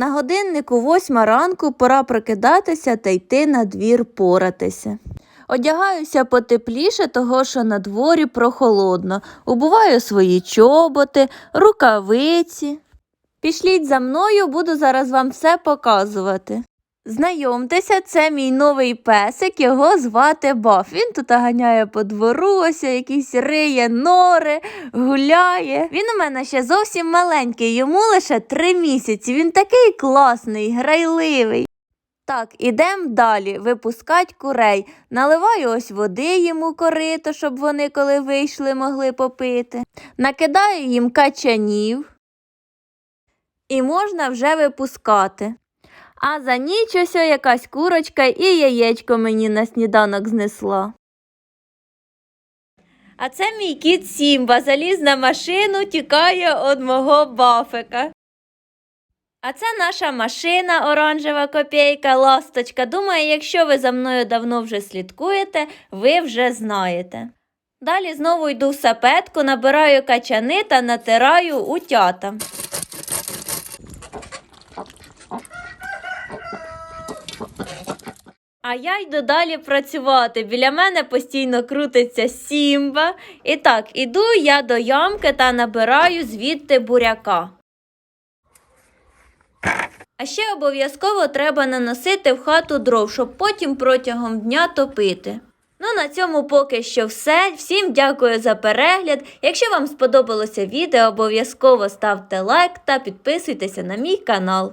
На годиннику восьма ранку пора прокидатися та йти на двір поратися. Одягаюся потепліше, того що на дворі прохолодно. Убуваю свої чоботи, рукавиці. Пішліть за мною, буду зараз вам все показувати. Знайомтеся, це мій новий песик, його звати Баф. Він тут ганяє по двору, ось якісь риє нори, гуляє. Він у мене ще зовсім маленький, йому лише три місяці. Він такий класний, грайливий. Так, ідемо далі, випускать курей. Наливаю ось води йому корито, щоб вони, коли вийшли, могли попити. Накидаю їм качанів. І можна вже випускати. А за ніч ось якась курочка і яєчко мені на сніданок знесла. А це мій кіт Сімба заліз на машину, тікає од мого бафика. А це наша машина, оранжева копійка, ласточка. Думаю, якщо ви за мною давно вже слідкуєте, ви вже знаєте. Далі знову йду в сапетку, набираю качани та натираю утята. А я йду далі працювати. Біля мене постійно крутиться сімба. І так, іду я до ямки та набираю звідти буряка. А ще обов'язково треба наносити в хату дров, щоб потім протягом дня топити. Ну, на цьому поки що все. Всім дякую за перегляд. Якщо вам сподобалося відео, обов'язково ставте лайк та підписуйтеся на мій канал.